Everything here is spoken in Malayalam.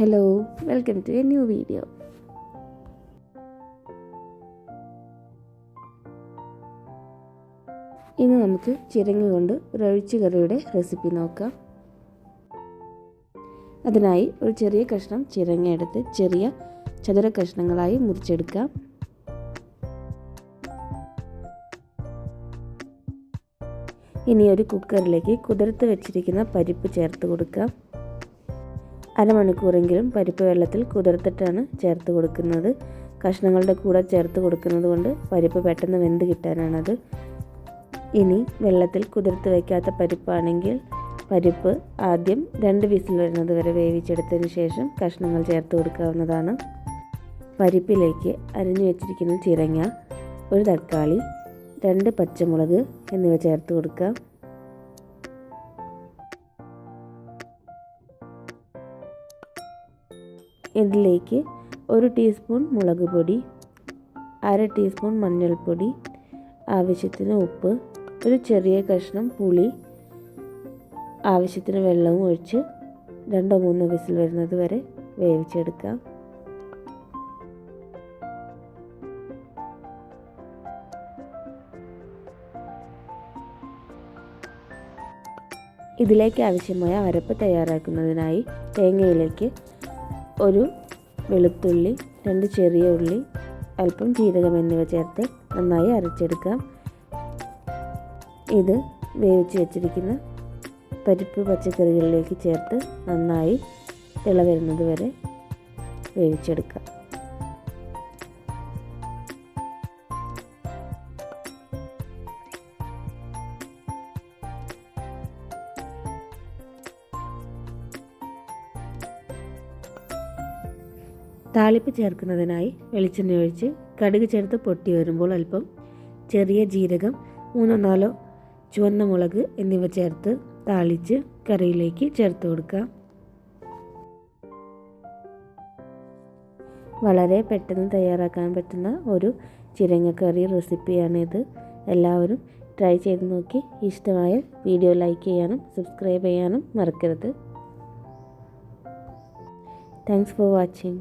Hello welcome to a new video ഇന്ന് നമുക്ക് ചിരങ്ങ കൊണ്ട് ഒരു അഴിച്ചുകറിയുടെ റെസിപ്പി നോക്കാം. അതിനായി ഒരു ചെറിയ കഷ്ണം ചിരങ്ങ എടുത്ത് ചെറിയ ചതുര കഷ്ണങ്ങളായി മുറിച്ചെടുക്കാം. ഇനി ഒരു കുക്കറിലേക്ക് കുതിർത്ത് വെച്ചിരിക്കുന്ന പരിപ്പ് ചേർത്ത് കൊടുക്കാം. അരമണിക്കൂറെങ്കിലും പരിപ്പ് വെള്ളത്തിൽ കുതിർത്തിട്ടാണ് ചേർത്ത് കൊടുക്കുന്നത്. കഷ്ണങ്ങളുടെ കൂടെ ചേർത്ത് കൊടുക്കുന്നത് കൊണ്ട് പരിപ്പ് പെട്ടെന്ന് വെന്ത് കിട്ടാനാണത്. ഇനി വെള്ളത്തിൽ കുതിർത്ത് വയ്ക്കാത്ത പരിപ്പാണെങ്കിൽ പരിപ്പ് ആദ്യം രണ്ട് വിസിൽ വരുന്നത് വരെ വേവിച്ചെടുത്തതിന് ശേഷം കഷ്ണങ്ങൾ ചേർത്ത് കൊടുക്കാവുന്നതാണ്. പരിപ്പിലേക്ക് അരിഞ്ഞു വെച്ചിരിക്കുന്ന ചിരങ്ങ ഒരു തക്കാളി രണ്ട് പച്ചമുളക് എന്നിവ ചേർത്ത് കൊടുക്കാം. ഇതിലേക്ക് ഒരു ടീസ്പൂൺ മുളക് പൊടി അര ടീസ്പൂൺ മഞ്ഞൾപ്പൊടി ആവശ്യത്തിന് ഉപ്പ് ഒരു ചെറിയ കഷ്ണം പുളി ആവശ്യത്തിന് വെള്ളവും ഒഴിച്ച് രണ്ടോ മൂന്നോ വിസിൽ വരുന്നത് വരെ വേവിച്ചെടുക്കാം. ഇതിലേക്ക് ആവശ്യമായ അരപ്പ് തയ്യാറാക്കുന്നതിനായി തേങ്ങയിലേക്ക് ഒരു വെളുത്തുള്ളി രണ്ട് ചെറിയ ഉള്ളി അല്പം ജീരകം എന്നിവ ചേർത്ത് നന്നായി അരച്ചെടുക്കാം. ഇത് വേവിച്ച് വെച്ചിരിക്കുന്ന പരിപ്പ് പച്ചക്കറികളിലേക്ക് ചേർത്ത് നന്നായി തിള വരുന്നത് വരെ വേവിച്ചെടുക്കാം. താളിപ്പ് ചേർക്കുന്നതിനായി വെളിച്ചെണ്ണ ഒഴിച്ച് കടുക് ചേർത്ത് പൊട്ടി വരുമ്പോൾ അല്പം ചെറിയ ജീരകം മൂന്നോ നാലോ ചുവന്ന മുളക് എന്നിവ ചേർത്ത് താളിച്ച് കറിയിലേക്ക് ചേർത്ത് കൊടുക്കുക വളരെ പെട്ടെന്ന് തയ്യാറാക്കാൻ പറ്റുന്ന ഒരു ചിരങ്ങക്കറി റെസിപ്പിയാണിത് എല്ലാവരും ട്രൈ ചെയ്ത് നോക്കി. ഇഷ്ടമായ വീഡിയോ ലൈക്ക് ചെയ്യാനും സബ്സ്ക്രൈബ് ചെയ്യാനും മറക്കരുത്. Thanks for watching